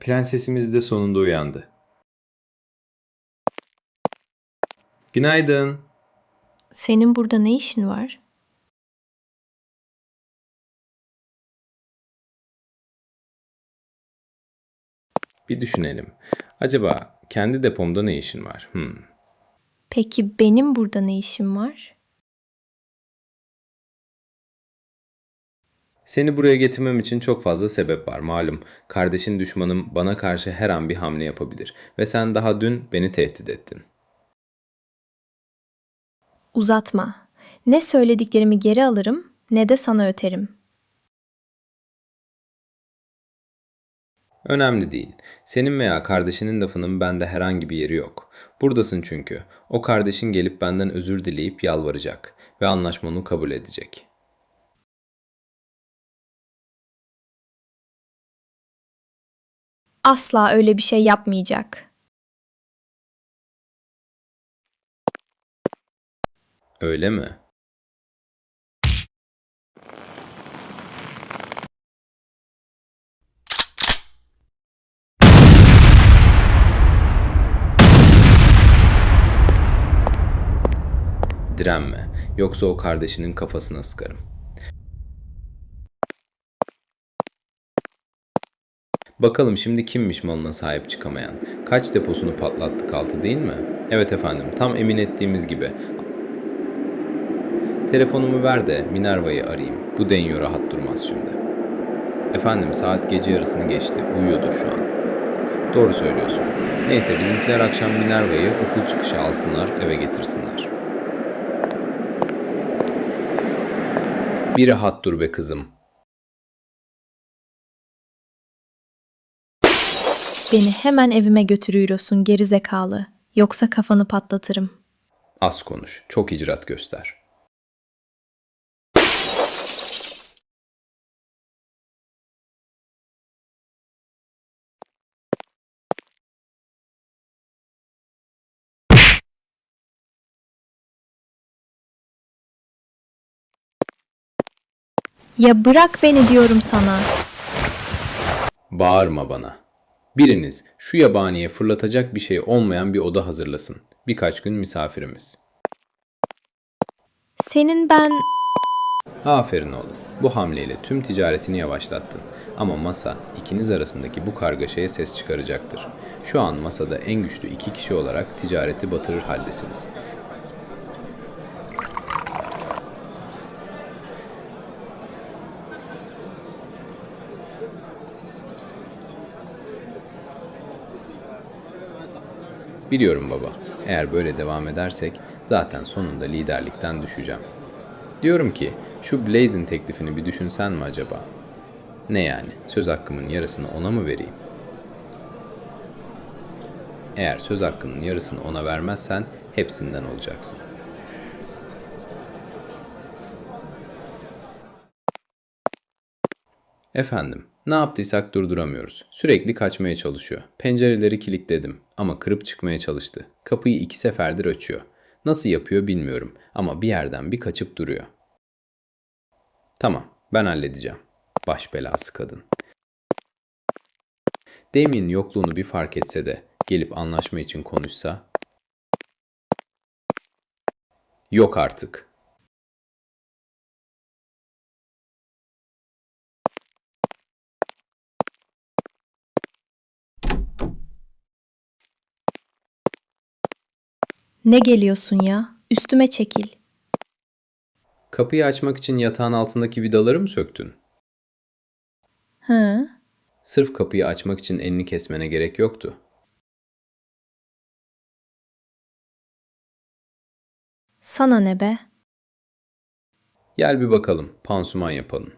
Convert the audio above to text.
Prensesimiz de sonunda uyandı. Günaydın. Senin burada ne işin var? Bir düşünelim. Acaba kendi depomda ne işin var? Hmm. Peki benim burada ne işim var? Seni buraya getirmem için çok fazla sebep var malum. Kardeşin düşmanım bana karşı her an bir hamle yapabilir. Ve sen daha dün beni tehdit ettin. Uzatma. Ne söylediklerimi geri alırım ne de sana öterim. Önemli değil. Senin veya kardeşinin lafının bende herhangi bir yeri yok. Buradasın çünkü. O kardeşin gelip benden özür dileyip yalvaracak ve anlaşmanı kabul edecek. Asla öyle bir şey yapmayacak. Öyle mi? Direnme. Yoksa o kardeşinin kafasına sıkarım. Bakalım şimdi kimmiş malına sahip çıkamayan? Kaç deposunu patlattık altı değil mi? Evet efendim, tam emin ettiğimiz gibi. Telefonumu ver de Minerva'yı arayayım. Bu denyo rahat durmaz şimdi. Efendim saat gece yarısını geçti. Uyuyordur şu an. Doğru söylüyorsun. Neyse bizimkiler akşam Minerva'yı okul çıkışı alsınlar eve getirsinler. Bir rahat dur be kızım. Beni hemen evime götürüyorsun geri zekalı. Yoksa kafanı patlatırım. Az konuş. Çok icraat göster. Ya bırak beni diyorum sana. Bağırma bana. Biriniz şu yabaniye fırlatacak bir şey olmayan bir oda hazırlasın. Birkaç gün misafirimiz. Senin ben... Aferin oğlum. Bu hamleyle tüm ticaretini yavaşlattın. Ama masa ikiniz arasındaki bu kargaşaya ses çıkaracaktır. Şu an masada en güçlü iki kişi olarak ticareti batırır haldesiniz. Biliyorum baba. Eğer böyle devam edersek zaten sonunda liderlikten düşeceğim. Diyorum ki şu Blaze'in teklifini bir düşünsen mi acaba? Ne yani? Söz hakkımın yarısını ona mı vereyim? Eğer söz hakkının yarısını ona vermezsen hepsinden olacaksın. Efendim, ne yaptıysak durduramıyoruz. Sürekli kaçmaya çalışıyor. Pencereleri kilitledim ama kırıp çıkmaya çalıştı. Kapıyı iki seferdir açıyor. Nasıl yapıyor bilmiyorum ama bir yerden bir kaçıp duruyor. Tamam, ben halledeceğim. Baş belası kadın. Damien yokluğunu bir fark etse de gelip anlaşma için konuşsa... Yok artık. Ne geliyorsun ya? Üstüme çekil. Kapıyı açmak için yatağın altındaki vidaları mı söktün? Hı? Sırf kapıyı açmak için elini kesmene gerek yoktu. Sana ne be? Gel bir bakalım, pansuman yapalım.